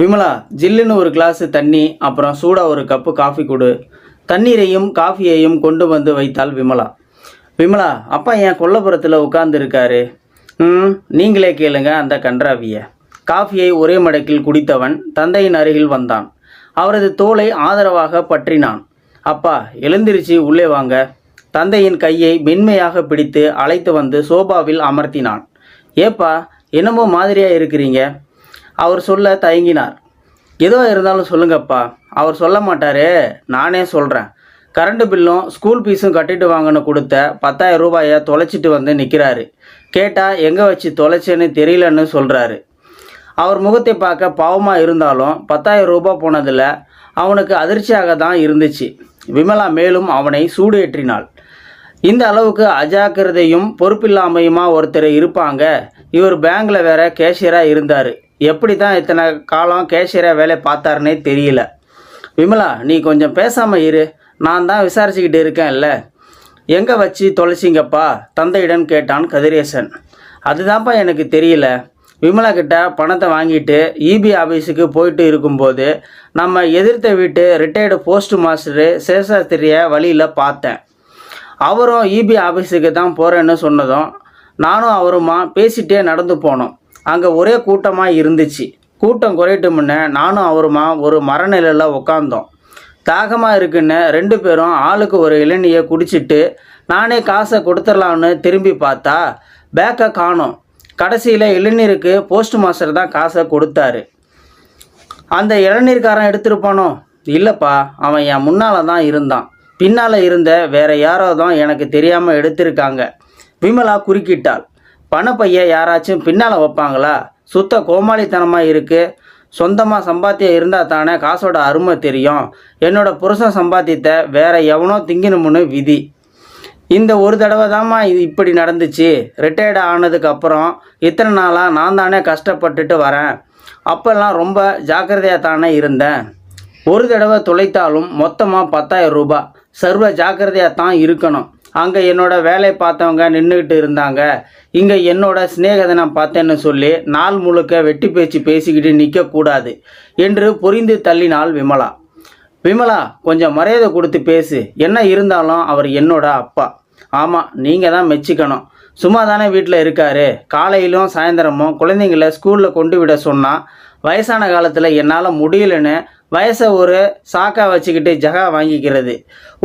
விமலா ஜில்லுன்னு ஒரு கிளாஸ் தண்ணி அப்புறம் சூடாக ஒரு கப்பு காஃபி கொடு. தண்ணீரையும் காஃபியையும் கொண்டு வந்து வைத்தாள் விமலா. விமலா அப்பா என் கொல்லப்புறத்தில் உட்கார்ந்துருக்காரு. ம் நீங்களே கேளுங்க அந்த கன்றாவிய. காஃபியை ஒரே மடக்கில் குடித்தவன் தந்தையின் அருகில் வந்தான். அவரது தோலை ஆதரவாக பற்றினான். அப்பா எழுந்திருச்சு உள்ளே வாங்க. தந்தையின் கையை மென்மையாக பிடித்து அழைத்து வந்து சோபாவில் அமர்த்தினான். ஏப்பா என்னமோ மாதிரியாக இருக்கிறீங்க? அவர் சொல்ல தயங்கினார். ஏதோ இருந்தாலும் சொல்லுங்கப்பா. அவர் சொல்ல மாட்டாரே நானே சொல்கிறேன் கரண்ட் பில்லும் ஸ்கூல் ஃபீஸும் கட்டிட்டு வாங்கன்னு கொடுத்த பத்தாயிரம் ரூபாயை தொலைச்சிட்டு வந்து நிற்கிறாரு கேட்டால் எங்கே வச்சு தொலைச்சேன்னு தெரியலன்னு சொல்கிறாரு அவர் முகத்தை பார்க்க பாவமாக இருந்தாலும் பத்தாயிரம் ரூபாய் போனதில் அவனுக்கு அதிர்ச்சியாக தான் இருந்துச்சு. விமலா மேலும் அவனை சூடு ஏற்றினாள் இந்த அளவுக்கு அஜாக்கிரதையும் பொறுப்பில்லாமையுமா ஒருத்தர் இருப்பாங்க? இவர் பேங்கில் வேற கேஷியராக இருந்தார். எப்படி தான் இத்தனை காலம் கேஷியராக வேலை பார்த்தாருனே தெரியல. விமலா நீ கொஞ்சம் பேசாமல் இரு. நான் தான் விசாரிச்சுக்கிட்டு இருக்கேன்ல. எங்கே வச்சு தொலைச்சிங்கப்பா? தந்தையிடம் கேட்டான் கதிரேசன். அதுதான்ப்பா எனக்கு தெரியல. விமலா கிட்ட பணத்தை வாங்கிட்டு இபி ஆஃபீஸுக்கு போயிட்டு இருக்கும்போது நம்ம எதிர்த்த வீட்டு ரிட்டையர்டு போஸ்ட் மாஸ்டரு சேஷாஸ்திரியை வழியில் பார்த்தேன். அவரும் இபி ஆஃபீஸுக்கு தான் போகிறேன்னு சொன்னதும் நானும் அவருமா பேசிகிட்டே நடந்து போனோம். அங்கே ஒரே கூட்டமாக இருந்துச்சு. கூட்டம் குறையிட்டு முன்னே நானும் அவருமா ஒரு மரநிலையில் உட்காந்தோம் தாகமாக இருக்குன்னு ரெண்டு பேரும் ஆளுக்கு ஒரு இளநியை குடிச்சிட்டு நானே காசை கொடுத்துடலாம்னு திரும்பி பார்த்தா பேக்கை காணோம். கடைசியில் இளநீருக்கு போஸ்ட் மாஸ்டர் தான் காசை கொடுத்தாரு. அந்த இளநீர்காரன் எடுத்திருப்பானோ இல்லைப்பா அவன் என் முன்னால் தான் இருந்தான். பின்னால் இருந்த வேற யாரோ தான் எனக்கு தெரியாமல் எடுத்திருக்காங்க. விமலா குறுக்கிட்டாள். பணப்பைய யாராச்சும் பின்னால் வைப்பாங்களா? சுத்த கோமாளித்தனமாக இருக்குது சொந்தமாக சம்பாத்தியம் இருந்தால் தானே காசோட அருமை தெரியும். என்னோட புருஷன் சம்பாத்தியத்தை வேற எவனோ திங்கணும்னு விதி. இந்த ஒரு தடவை தாம்மா இது இப்படி நடந்துச்சு. ரிட்டையர்டு ஆனதுக்கப்புறம் இத்தனை நாளாக நான் தானே கஷ்டப்பட்டுட்டு வரேன். அப்போல்லாம் ரொம்ப ஜாக்கிரதையாக தானே இருந்தேன். ஒரு தடவை தொலைத்தாலும் மொத்தமாக பத்தாயிரம் ரூபாய். சர்வ ஜாக்கிரதையாக தான் இருக்கணும். அங்கே என்னோட வேலை பார்த்தவங்க நின்றுக்கிட்டு இருந்தாங்க. இங்கே என்னோட சிநேகதை நான் பார்த்தேன்னு சொல்லி நாள் முழுக்க வெட்டி பேச்சு பேசிக்கிட்டு நிற்கக்கூடாது என்று புரிந்து தள்ளினாள் விமலா. விமலா கொஞ்சம் மரியாதை கொடுத்து பேசு. என்ன இருந்தாலும் அவர் என்னோட அப்பா. ஆமாம் நீங்கள் தான் மெச்சிக்கணும். சும்மா தானே வீட்டில் இருக்காரு. காலையிலும் சாயந்தரமும் குழந்தைங்கள ஸ்கூலில் கொண்டு விட சொன்னால் வயசான காலத்தில் என்னால் முடியலன்னு வயசை ஒரு சாக்கா வச்சுக்கிட்டு ஜகா வாங்கிக்கிறது.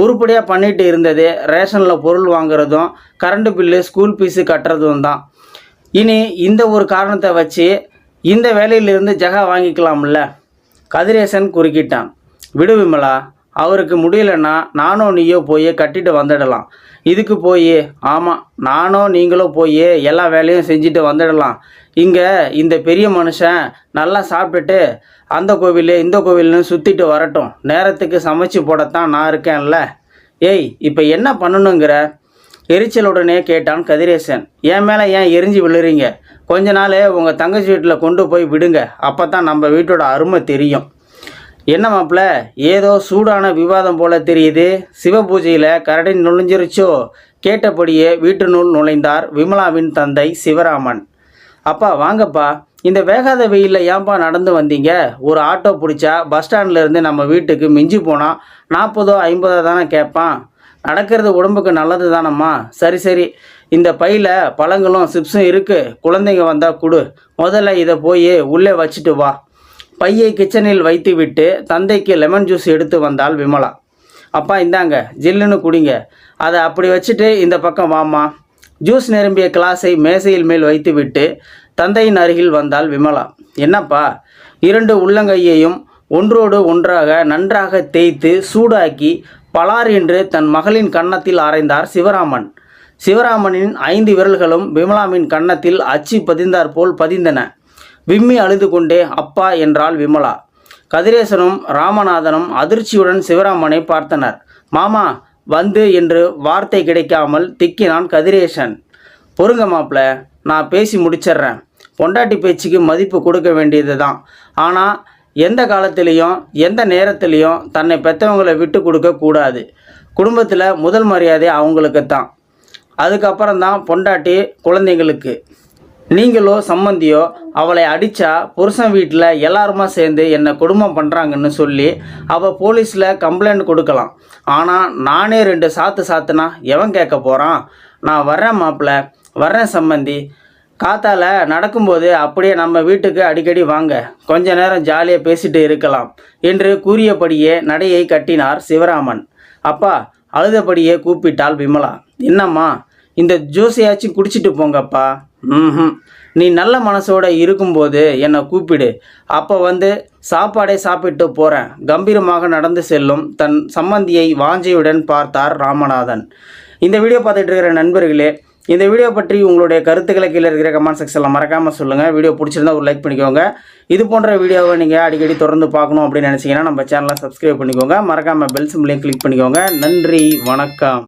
உருப்படியாக பண்ணிட்டு இருந்தது ரேஷனில் பொருள் வாங்குறதும் கரண்ட் பில்லு ஸ்கூல் ஃபீஸு கட்டுறதும் தான். இனி இந்த ஒரு காரணத்தை வச்சு இந்த வேலையிலிருந்து ஜகா வாங்கிக்கலாம்ல? கதிரேசன் குறுக்கிட்டான். விடு விமலா அவருக்கு முடியலன்னா நானோ நீயோ போய் கட்டிட்டு வந்துடலாம். இதுக்கு போய் ஆமாம் நானோ நீங்களோ போய் எல்லா வேலையும் செஞ்சுட்டு வந்துடலாம். இங்கே இந்த பெரிய மனுஷன் நல்லா சாப்பிட்டுட்டு அந்த கோவில் இந்த கோவில்னு சுற்றிட்டு வரட்டும். நேரத்துக்கு சமைச்சு போடத்தான் நான் இருக்கேன்ல. ஏய் இப்போ என்ன பண்ணணுங்கிற? எரிச்சலுடனே கேட்டான் கதிரேசன். என் மேலே ஏன் எரிஞ்சு விழுறீங்க? கொஞ்ச நாள் உங்கள் தங்கச்சி வீட்டில் கொண்டு போய் விடுங்க. அப்போ தான் நம்ம வீட்டோட அருமை தெரியும். என்ன மாப்பிள்ள ஏதோ சூடான விவாதம் போல தெரியுது. சிவபூஜையில் கரடி நுழைஞ்சிருச்சோ? கேட்டபடியே வீட்டினுள் நுழைந்தார் விமலாவின் தந்தை சிவராமன். அப்பா வாங்கப்பா. இந்த வேகாத வெயிலில் ஏன்பா நடந்து வந்தீங்க? ஒரு ஆட்டோ பிடிச்சா பஸ் ஸ்டாண்ட்லேருந்து நம்ம வீட்டுக்கு மிஞ்சி போனால் நாற்பதோ ஐம்பதோ தானே கேட்பான் நடக்கிறது உடம்புக்கு நல்லது தானம்மா? சரி சரி. இந்த பையில் பழங்களும் சிப்ஸும் இருக்குது குழந்தைங்க வந்தால் கொடு. முதல்ல இதை போய் உள்ளே வச்சுட்டு வா. பையை கிச்சனில் வைத்துவிட்டு தந்தைக்கு லெமன் ஜூஸ் எடுத்து வந்தாள் விமலா. அப்பா இந்தாங்க ஜில்லுன்னு குடிங்க. அதை அப்படி வச்சுட்டு இந்த பக்கம் வாம்மா. ஜூஸ் நிரம்பிய கிளாஸை மேசையில் மேல் வைத்துவிட்டு தந்தையின் அருகில் வந்தாள் விமலா. என்னப்பா இரண்டு உள்ளங்கையையும் ஒன்றோடு ஒன்றாக நன்றாக தேய்த்து சூடாக்கி பலார் என்று தன் மகளின் கன்னத்தில் ஆராய்ந்தார் சிவராமன். சிவராமனின் ஐந்து விரல்களும் விமலாவின் கன்னத்தில் அச்சு பதிந்தாற்போல் பதிந்தன. விம்மி அழுது கொண்டே அப்பா என்றாள் விமலா. கதிரேசனும் ராமநாதனும் அதிர்ச்சியுடன் சிவராமனை பார்த்தனர். மாமா வந்து என்று வார்த்தை கிடைக்காமல் திக்கினான் கதிரேசன். பொறுங்க மாப்பிள்ள நான் பேசி முடிச்சிடுறேன் பொண்டாட்டி பேச்சுக்கு மதிப்பு கொடுக்க வேண்டியது தான் ஆனால் எந்த காலத்திலையும் எந்த நேரத்திலையும் தன்னை பெற்றவங்களை விட்டு கொடுக்க கூடாது. குடும்பத்தில் முதல் மரியாதை அவங்களுக்கு தான் அதுக்கப்புறம் தான் பொண்டாட்டி குழந்தைங்களுக்கு. நீங்களோ சம்மந்தியோ அவளை அடித்தா புருஷன் வீட்டில் எல்லாருமா சேர்ந்து என்னை குடும்பம் பண்ணுறாங்கன்னு சொல்லி அவள் போலீஸில் கம்ப்ளைண்ட் கொடுக்கலாம். ஆனால் நானே ரெண்டு சாத்து சாத்துனா எவன் கேட்க போகிறான் நான் வர்றேன் மாப்பிள்ள. வர்றேன் சம்மந்தி காத்தால நடக்கும்போது அப்படியே நம்ம வீட்டுக்கு அடிக்கடி வாங்க. கொஞ்ச நேரம் ஜாலியாக பேசிட்டு இருக்கலாம். என்று கூறியபடியே நடையை கட்டினார் சிவராமன். அப்பா அழுதபடியே கூப்பிட்டாள் விமலா. என்னம்மா இந்த ஜூஸையாச்சும் குடிச்சிட்டு போங்கப்பா. ம் நீ நல்ல மனசோட இருக்கும்போது என்னை கூப்பிடு. அப்போ வந்து சாப்பாடை சாப்பிட்டு போகிறேன் கம்பீரமாக நடந்து செல்லும் தன் சம்மந்தியை வாஞ்சையுடன் பார்த்தார் ராமநாதன். இந்த வீடியோ பார்த்துட்டு இருக்கிற நண்பர்களே இந்த வீடியோ பற்றி உங்களுடைய கருத்துக்களை கீழே இருக்கிற கமெண்ட் செக்ஷனில் மறக்காமல் சொல்லுங்கள் வீடியோ பிடிச்சிருந்தா ஒரு லைக் பண்ணிக்கோங்க. இது போன்ற வீடியோவை நீங்கள் அடிக்கடி தொடர்ந்து பார்க்கணும் அப்படின்னு நினச்சிங்கன்னா நம்ம சேனலை சப்ஸ்கிரைப் பண்ணிக்கோங்க. மறக்காமல் பெல் சிம்லையும் கிளிக் பண்ணிக்கோங்க. நன்றி வணக்கம்.